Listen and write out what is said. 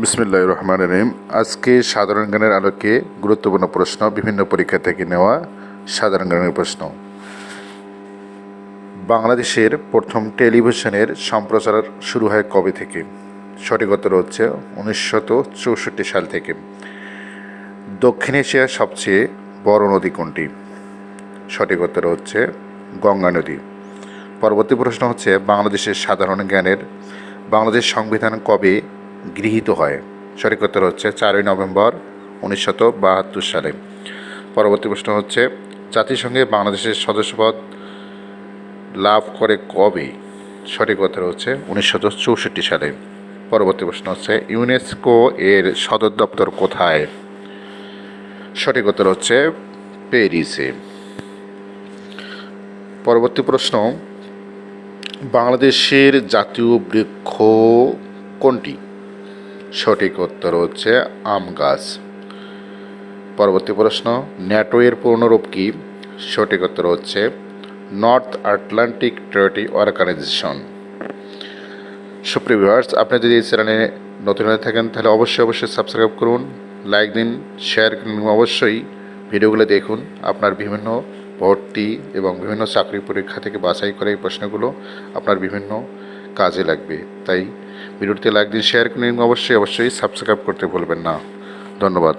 বিসমিল্লাহ রহমান রহিম। আজকে সাধারণ জ্ঞানের আলোকে গুরুত্বপূর্ণ প্রশ্ন, বিভিন্ন পরীক্ষা থেকে নেওয়া সাধারণ জ্ঞানের প্রশ্ন। বাংলাদেশের প্রথম টেলিভিশনের সম্প্রচার শুরু হয় কবে থেকে? সঠিক উত্তর হচ্ছে চৌষট্টি সাল থেকে। দক্ষিণ এশিয়ার সবচেয়ে বড় নদী কোনটি? সঠিক উত্তর হচ্ছে গঙ্গা নদী। পরবর্তী প্রশ্ন হচ্ছে, বাংলাদেশের সাধারণ জ্ঞানের বাংলাদেশ সংবিধান কবে গৃহীত হয়। সঠিক উত্তর হচ্ছে চারই নভেম্বর উনিশশত বাহাত্তর সালে। পরবর্তী প্রশ্ন হচ্ছে, জাতিসংঘে বাংলাদেশের সদস্যপদ লাভ করে কবে? সঠিক উত্তর হচ্ছে উনিশশত চৌষট্টি সালে। পরবর্তী প্রশ্ন হচ্ছে, ইউনেস্কো এর সদর দপ্তর কোথায়? সঠিক উত্তর হচ্ছে প্যারিসে। পরবর্তী প্রশ্ন, বাংলাদেশের জাতীয় বৃক্ষ কোনটি? সঠিক উত্তর হচ্ছে আম গাছ। পরবর্তী প্রশ্ন, ন্যাটো এর পূর্ণরূপ কি? সঠিক উত্তর হচ্ছে নর্থ আটলান্টিক ট্রেটি অর্গানাইজেশন সুপ্রিয় ভিউয়ার্স, আপনি যদি এই চ্যানেলে নতুন হয়ে থাকেন, তাহলে অবশ্যই অবশ্যই সাবস্ক্রাইব করুন, লাইক দিন, শেয়ার করুন অবশ্যই ভিডিওগুলো দেখুন। আপনার বিভিন্ন ভর্তি এবং বিভিন্ন চাকরি পরীক্ষা থেকে বাছাই করে এই প্রশ্নগুলো আপনার বিভিন্ন কাজে লাগবে। তাই ভিডিওটিতে লাইক দিন শেয়ার করে অবশ্যই অবশ্যই সাবস্ক্রাইব করতে ভুলবেন না। ধন্যবাদ।